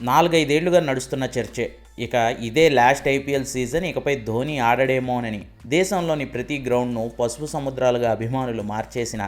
నాలుగైదేళ్ళుగా నడుస్తున్న చర్చే. ఇక ఇదే లాస్ట్ ఐపీఎల్ సీజన్ ఇకపై ధోని ఆడడేమోనని దేశంలోని ప్రతి గ్రౌండ్ను పసుపు సముద్రాలుగా అభిమానులు మార్చేసిన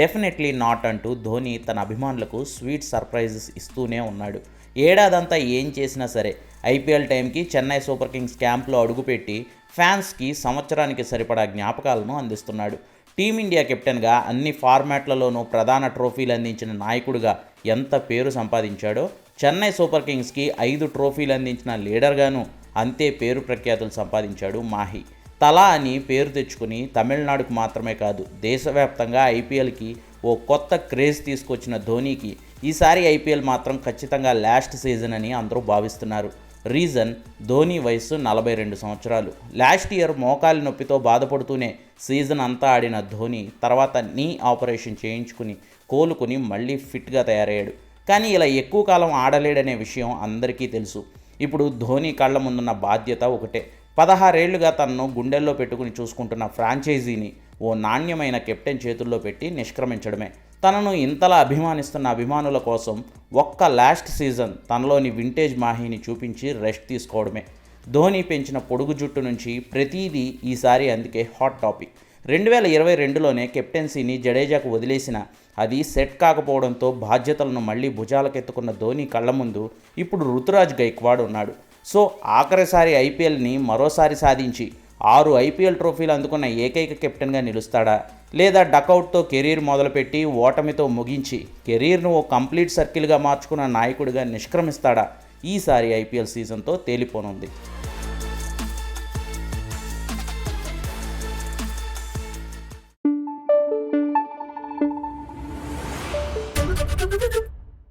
డెఫినెట్లీ నాట్ అంటూ ధోని తన అభిమానులకు స్వీట్ సర్ప్రైజెస్ ఇస్తూనే ఉన్నాడు. ఏడాదంతా ఏం చేసినా సరే ఐపీఎల్ టైంకి చెన్నై సూపర్ కింగ్స్ క్యాంప్లో అడుగుపెట్టి ఫ్యాన్స్కి సంవత్సరానికి సరిపడా జ్ఞాపకాలను అందిస్తున్నాడు. టీమిండియా కెప్టెన్గా అన్ని ఫార్మాట్లలోనూ ప్రధాన ట్రోఫీలు అందించిన నాయకుడిగా ఎంత పేరు సంపాదించాడో చెన్నై సూపర్ కింగ్స్కి ఐదు ట్రోఫీలు అందించిన లీడర్గాను అంతే పేరు ప్రఖ్యాతులు సంపాదించాడు మాహి. తలా అని పేరు తెచ్చుకుని తమిళనాడుకు మాత్రమే కాదు దేశవ్యాప్తంగా ఐపీఎల్కి ఓ కొత్త క్రేజ్ తీసుకొచ్చిన ధోనీకి ఈసారి ఐపీఎల్ మాత్రం ఖచ్చితంగా లాస్ట్ సీజన్ అని అందరూ భావిస్తున్నారు. రీజన్ ధోని వయస్సు నలభై రెండు సంవత్సరాలు. లాస్ట్ ఇయర్ మోకాలి నొప్పితో బాధపడుతూనే సీజన్ అంతా ఆడిన ధోని తర్వాత నీ ఆపరేషన్ చేయించుకుని కోలుకుని మళ్ళీ ఫిట్గా తయారయ్యాడు. కానీ ఇలా ఎక్కువ కాలం ఆడలేడనే విషయం అందరికీ తెలుసు. ఇప్పుడు ధోని కళ్ళ ముందున్న బాధ్యత ఒకటే. పదహారేళ్ళుగా తనను గుండెల్లో పెట్టుకుని చూసుకుంటున్న ఫ్రాంచైజీని ఓ నాణ్యమైన కెప్టెన్ చేతుల్లో పెట్టి నిష్క్రమించడమే. తనను ఇంతలా అభిమానిస్తున్న అభిమానుల కోసం ఒక్క లాస్ట్ సీజన్ తనలోని వింటేజ్ మాహిని చూపించి రెస్ట్ తీసుకోవడమే. ధోని పెంచిన పొడుగు జుట్టు నుంచి ప్రతిదీ ఈసారి అందుకే హాట్ టాపిక్. రెండు వేల ఇరవై రెండులోనే కెప్టెన్సీని జడేజాకు వదిలేసిన అది సెట్ కాకపోవడంతో బాధ్యతలను మళ్ళీ భుజాలకెత్తుకున్న ధోని కళ్ళ ముందు ఇప్పుడు రుతురాజ్ గైక్వాడ్ ఉన్నాడు. సో ఆఖరిసారి ఐపీఎల్ని మరోసారి సాధించి ఆరు ఐపీఎల్ ట్రోఫీలు అందుకున్న ఏకైక కెప్టెన్గా నిలుస్తాడా? లేదా డకౌట్తో కెరీర్ మొదలుపెట్టి ఓటమితో ముగించి కెరీర్ను ఓ కంప్లీట్ సర్కిల్గా మార్చుకున్న నాయకుడిగా నిష్క్రమిస్తాడా? ఈసారి ఐపీఎల్ సీజన్తో తేలిపోనుంది. どど。